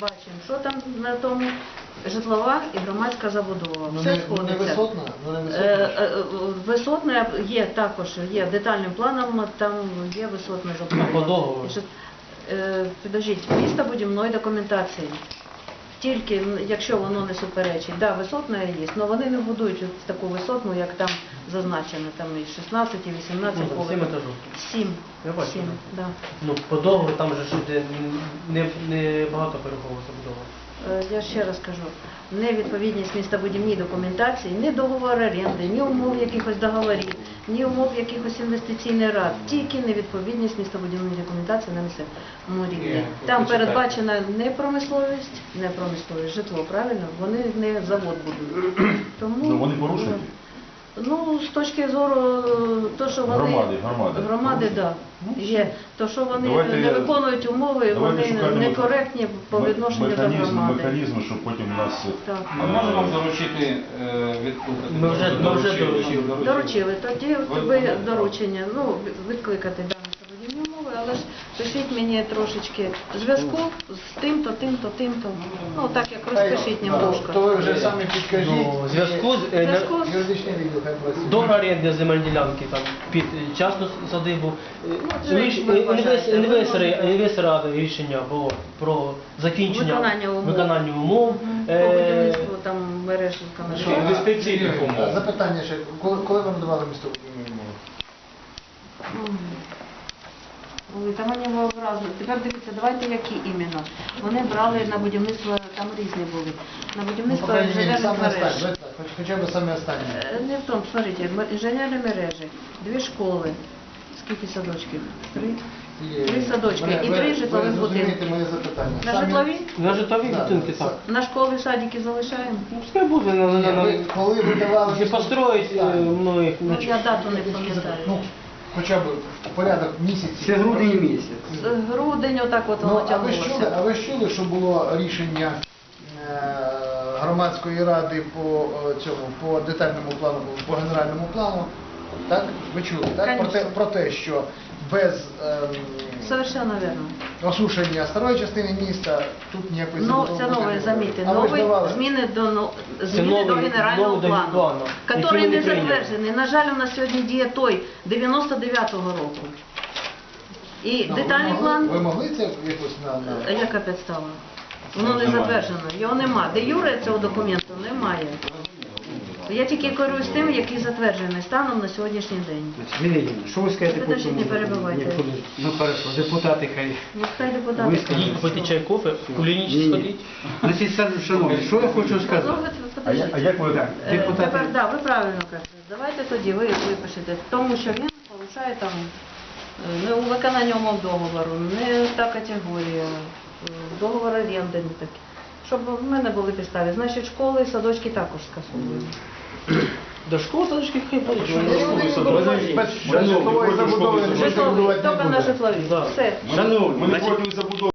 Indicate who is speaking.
Speaker 1: Бачимо, що там на тому житлова і громадська забудова.
Speaker 2: Ну,
Speaker 1: Все
Speaker 2: не, сходиться. не висотна, ну не
Speaker 1: Е,
Speaker 2: висотна.
Speaker 1: е, е, є також, є детальним планом, там є висотна забудова.
Speaker 3: По договору.
Speaker 1: Е, Підождіть, містобудівної документації. Тільки якщо воно не суперечить, да, висотна є, але вони не будують таку висотну, як там зазначено, там і 16, і 18
Speaker 3: Ну, сім
Speaker 1: поверхів.
Speaker 3: етажів.
Speaker 1: Сім.
Speaker 3: Я бачу,
Speaker 1: Сім, да.
Speaker 3: Ну, по договору там же ж іде не, не багато перехову забудова.
Speaker 1: Е, Я ще раз кажу, невідповідність містобудівній документації, ні договор оренди, ні умов якихось договорів, ні умов якихось інвестиційних рад, тільки невідповідність містобудівної документації на місцевому рівні.
Speaker 4: Ні,
Speaker 1: Там
Speaker 4: почекайте.
Speaker 1: передбачена не промисловість, не промисловість, житло, правильно? Вони не завод будують. Тому
Speaker 5: Ну, вони порушують?
Speaker 1: Ну, з точки зору, е, то, що вони
Speaker 5: Громади, громади.
Speaker 1: громади, да. Є. То, що вони
Speaker 5: Давайте-
Speaker 1: не виконують умови,
Speaker 5: давайте
Speaker 1: вони некоректні по відношенню до
Speaker 5: механізм,
Speaker 1: громади.
Speaker 5: Механізм, щоб потім у нас...
Speaker 1: Так.
Speaker 4: А може вам доручити е, відкликати?
Speaker 3: Ми вже- ми вже
Speaker 4: Доручили.
Speaker 3: доручили.
Speaker 1: Доручили. Тоді
Speaker 4: Ви-
Speaker 1: ви доручення, ну, викликати дані містобудівні умови, але ж пишіть мені трошечки зв'язку з тим-то, тим-то, тим-то. Ну, так як розпишіть
Speaker 2: То,
Speaker 1: немножко.
Speaker 2: то ви вже самі підкажіть.
Speaker 3: Ну, зв'язку з е,
Speaker 1: Зв'язку з-
Speaker 2: Юридичний відділ хай працює.
Speaker 3: Оренди земельної ділянки там під е, частну садибу. Е,
Speaker 1: це
Speaker 3: ріш- е,
Speaker 1: вважаєте.
Speaker 3: інвес-
Speaker 1: Ви
Speaker 3: інвестори,
Speaker 1: можете-
Speaker 3: інвестора рішення було про закінчення
Speaker 1: Виконання умов.
Speaker 3: виконання умов.
Speaker 1: По будівництву там мереж
Speaker 4: Що,
Speaker 1: каналізації.
Speaker 4: інвестиційних умов.
Speaker 2: Запитання ще, коли, коли вам давали містобудівні умови?
Speaker 1: Ой, там вони образно. Тепер дивіться, давайте які іменно. Вони брали на будівництво, там різні були. На
Speaker 2: Ну, по
Speaker 1: будівництво
Speaker 2: крайней мере,
Speaker 1: інженерних мереж.
Speaker 2: так, хоч- хоча б саме останнє.
Speaker 1: Е, Не в тому, смотрите, м- інженерні мережі, дві школи. Скільки садочків? Три? Три садочки
Speaker 2: Мене-
Speaker 1: і
Speaker 2: ви-
Speaker 1: три житлових
Speaker 2: Ви зрозумієте
Speaker 1: будинки.
Speaker 2: моє запитання.
Speaker 1: На
Speaker 2: Самі-
Speaker 1: житлові?
Speaker 3: На житлові
Speaker 2: Да,
Speaker 3: будинки так.
Speaker 1: На школи, садики залишаємо?
Speaker 3: Ну, пускай буде на, на,
Speaker 2: Ні,
Speaker 3: на,
Speaker 2: ви- коли ви давали
Speaker 3: не построїть е, ну, їх,
Speaker 1: Ну,
Speaker 3: ну,
Speaker 1: я дату не пам'ятаю.
Speaker 2: Ну, хоча б порядок місяців.
Speaker 6: Це грудень місяць.
Speaker 1: З грудень отак от
Speaker 2: Ну,
Speaker 1: воно
Speaker 2: а ви ж чули,
Speaker 1: тягнулося.
Speaker 2: а ви ж чули, що було рішення е, громадської ради по е, цьому, по детальному плану, по генеральному плану? Так? Ви чули, так? Про те,
Speaker 1: Конечно.
Speaker 2: про те, що без ем,
Speaker 1: Совершенно верно.
Speaker 2: осушення старої частини міста тут ніякої
Speaker 1: Ну, це нове, замітьте, новий зміни до но- зміни
Speaker 3: новий-
Speaker 1: до генерального
Speaker 3: новий до
Speaker 1: плану,
Speaker 3: плану,
Speaker 1: який
Speaker 3: який
Speaker 1: не
Speaker 3: прийняли.
Speaker 1: затверджений. На жаль, у нас сьогодні діє той 99-го року. І
Speaker 2: Ну, ви
Speaker 1: детальний
Speaker 2: могли-
Speaker 1: план,
Speaker 2: Ви могли це якось на... на...
Speaker 1: А яка підстава? Воно не затверджено, його нема. Де юре цього документу немає. Я тільки керуюсь тим, який затверджений станом на сьогоднішній день.
Speaker 6: Змінили. Що ви скажете цьому?
Speaker 1: не перебивайте.
Speaker 6: Ні, коли- Ну хорошо, депутати хай.
Speaker 1: Ну, хай депутати.
Speaker 6: Ви
Speaker 3: Ходіть попити чай, кофе, в
Speaker 6: Ні,
Speaker 3: сходіть.
Speaker 6: Значить, шан- шановні, що я хочу сказати?
Speaker 1: Слухайте,
Speaker 5: А, я-
Speaker 1: подождіть.
Speaker 5: як ви...
Speaker 6: Так,
Speaker 1: Е,
Speaker 6: депутати.
Speaker 1: Тепер, да, ви правильно кажете. Давайте тоді ви випишете, тому що він порушає там е, не у виконанні умов договору, не та категорія, е, договор оренди не такий. Щоб в мене були підстави. Значить, школи, садочки також скасовуємо.
Speaker 3: До школи садочки хай будуть.
Speaker 2: що
Speaker 3: вони
Speaker 2: не
Speaker 3: школи садочки.
Speaker 2: без- житлової забудови не
Speaker 1: тільки на житлові.
Speaker 3: Да.
Speaker 1: Все.
Speaker 6: Шановні,
Speaker 5: ми не
Speaker 6: значить-
Speaker 5: проти забудови.